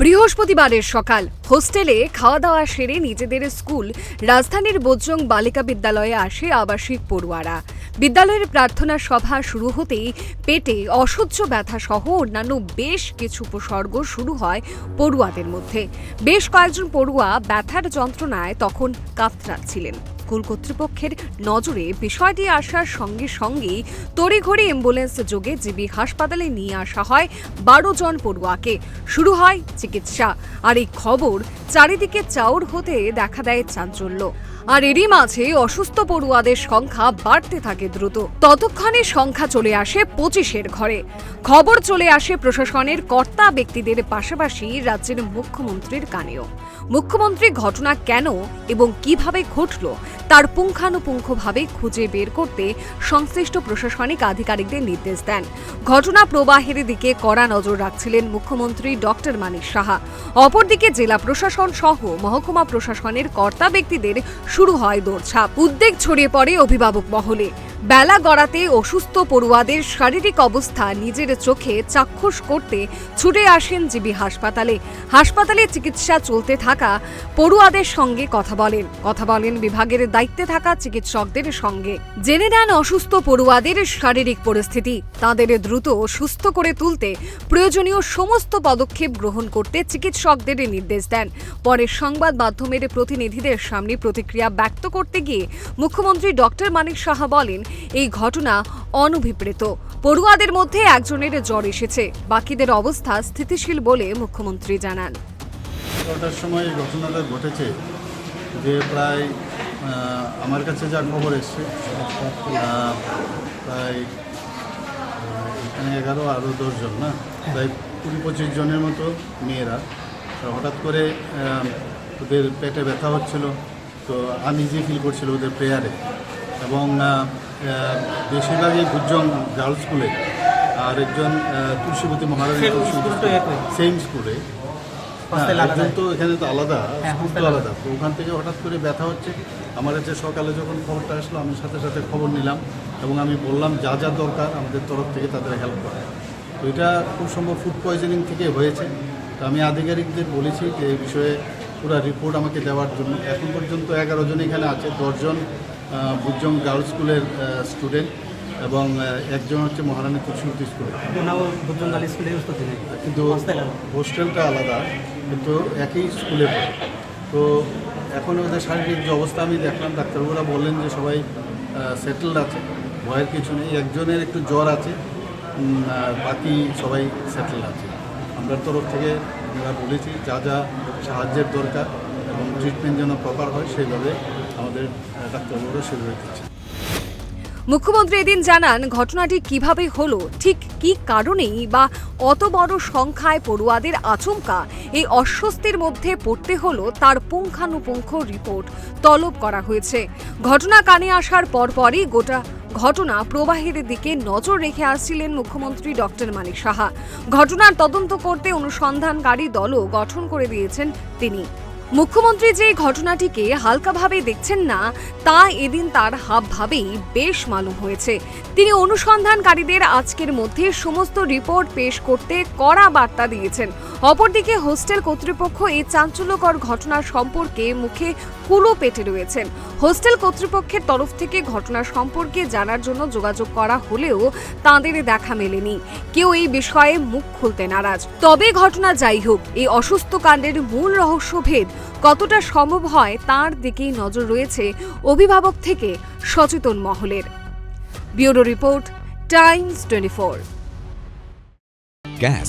বৃহস্পতিবারের সকাল। হোস্টেলে খাওয়া দাওয়া সেরে নিজেদের স্কুল, রাজধানীর বোজং বালিকা বিদ্যালয়ে আসে আবাসিক পড়ুয়ারা। বিদ্যালয়ের প্রার্থনা সভা শুরু হতেই পেটে অসহ্য ব্যথা সহ অন্যান্য বেশ কিছু উপসর্গ শুরু হয় পড়ুয়াদের মধ্যে। বেশ কয়েকজন পড়ুয়া ব্যথার যন্ত্রণায় তখন কাতরাচ্ছিলেন। স্কুল কর্তৃপক্ষের নজরে বিষয়টি আসার সঙ্গে সঙ্গেই তড়িঘড়ি অ্যাম্বুলেন্স যোগে জিবি হাসপাতালে নিয়ে আসা হয় বারো জন পড়ুয়াকে। শুরু হয় চিকিৎসা। আর এই খবর চারিদিকে চাউর হতে দেখা দেয় চাঞ্চল্য। আর এরই মাঝে অসুস্থ পড়ুয়াদের সংখ্যা বাড়তে থাকে দ্রুত। ততক্ষণে সংখ্যা চলে আসে পঁচিশের ঘরে। খবর চলে আসে প্রশাসনের কর্তা ব্যক্তিদের পাশাপাশি রাজ্যের মুখ্যমন্ত্রীর কানেও। মুখ্যমন্ত্রী ঘটনা কেন এবং কীভাবে ঘটল, তার পুঙ্খানুপুঙ্খভাবে খুঁজে বের করতে সংশ্লিষ্ট প্রশাসনিক আধিকারিকদের নির্দেশ দেন। ঘটনা প্রবাহের দিকে কড়া নজর রাখছিলেন মুখ্যমন্ত্রী ডক্টর মানিক সাহা। অপরদিকে জেলা প্রশাসন সহ মহকুমা প্রশাসনের কর্তা ব্যক্তিদের শুরু হয় দৌড়ছাপ উদ্বেগ ছড়িয়ে পড়ে অভিভাবক মহলে। বেলা গড়াতে অসুস্থ পড়ুয়াদের শারীরিক অবস্থা নিজের চোখে চাক্ষুষ করতে ছুটে আসেন জিবি হাসপাতালে। হাসপাতালে চিকিৎসা চলতে থাকা পড়ুয়াদের সঙ্গে কথা বলেন। কথা বলেন বিভাগের দায়িত্বে থাকা চিকিৎসকদের সঙ্গে। জেনে নেন অসুস্থ পড়ুয়াদের শারীরিক পরিস্থিতি। তাদের দ্রুত সুস্থ করে তুলতে প্রয়োজনীয় সমস্ত পদক্ষেপ গ্রহণ করতে চিকিৎসকদের নির্দেশ দেন। পরে সংবাদ মাধ্যমের প্রতিনিধিদের সামনে প্রতিক্রিয়া ব্যক্ত করতে গিয়ে মুখ্যমন্ত্রী ডক্টর মানিক সাহা বলেন এই ঘটনা অনভিপ্রেত। পড়ুয়াদের মধ্যে একজনের জ্বর এসেছে। বাকিদের অবস্থা স্থিতিশীল বলে মুখ্যমন্ত্রী জানান। ওটার সময় এই ঘটনাটা ঘটেছে যে প্রায় আমার কাছে যা খবর এসছে প্রায় এখানে এগারো আরও দশজন, না? প্রায় কুড়ি পঁচিশ জনের মতো মেয়েরা। হঠাৎ করে ওদের পেটে ব্যথা হচ্ছিল। তো আনইজি ফিল করছিল ওদের প্রেয়ারে এবং বেশিরভাগই গুজ্জং গার্লস স্কুলে আর একজন তুলসীপতি মহারাজ সেম স্কুলে হ্যাঁ, একজন তো এখানে তো আলাদা হ্যাঁ, স্কুল তো আলাদা। তো ওখান থেকে হঠাৎ করে ব্যথা হচ্ছে। আমার কাছে সকালে যখন খবরটা আসলো আমি সাথে সাথে খবর নিলাম এবং আমি বললাম যা যা দরকার আমাদের তরফ থেকে তাদের হেল্প করা। তো এটা খুব সম্ভব ফুড পয়জনিং থেকে হয়েছে। তো আমি আধিকারিকদের বলেছি যে এই বিষয়ে পুরো রিপোর্ট আমাকে দেওয়ার জন্য। এখন পর্যন্ত এগারো জন এখানে আছে দশজন বুজং গার্লস স্কুলের স্টুডেন্ট এবং একজন হচ্ছে মহারানী বুদ্ধঙ্গালী স্কুলে কিন্তু হোস্টেলটা আলাদা কিন্তু একই স্কুলে তো এখন ওদের শারীরিক যে অবস্থা আমি দেখলাম ডাক্তারবাবুরা বললেন যে সবাই সেটেলড আছে ভয়ের কিছু নেই একজনের একটু জ্বর আছে বাকি সবাই সেটেল আছে। আমরা তরফ থেকে আমরা বলেছি যা যা সাহায্যের দরকার এবং ট্রিটমেন্ট যেন প্রপার হয় সেইভাবে আমাদের মুখ্যমন্ত্রী এদিন জানান, ঘটনাটি কীভাবে হলো, ঠিক কি কারণেই বা অত বড় সংখ্যায় পড়ুয়াদের আচমকা, এই অস্বস্তির মধ্যে পড়তে হলো তার পুঙ্খানুপুঙ্খ রিপোর্ট তলব করা হয়েছে। ঘটনা কানে আসার পরপরই গোটা ঘটনা প্রবাহের দিকে নজর রেখে আসছিলেন মুখ্যমন্ত্রী ডক্টর মানিক সাহা। ঘটনার তদন্ত করতে অনুসন্ধানকারী দলও গঠন করে দিয়েছেন তিনি। মুখ্যমন্ত্রী যে ঘটনাটিকে হালকাভাবে দেখছেন না, তা এদিন তার হাবভাবেই বেশ মালুম হয়েছে। তিনি অনুসন্ধানকারীদের আজকের মধ্যে সমস্ত রিপোর্ট পেশ করতে কড়া বার্তা দিয়েছেন। অপরদিকে হোস্টেল কর্তৃপক্ষ এই চাঞ্চল্যকর ঘটনা সম্পর্কে মুখে কুলো পেটে রয়েছেন। হোস্টেল কর্তৃপক্ষের তরফ থেকে ঘটনা সম্পর্কে জানার জন্য যোগাযোগ করা হলেও তাঁদের দেখা মেলেনি। কেউ এই বিষয়ে মুখ খুলতে নারাজ। তবে ঘটনা যাই হোক, এই অসুস্থ কাণ্ডের মূল রহস্যভেদ কতটা সম্ভব হয় তার দিকেই নজর রয়েছে অভিভাবক থেকে সচেতন মহলের। Bureau report, Times twenty four. Gas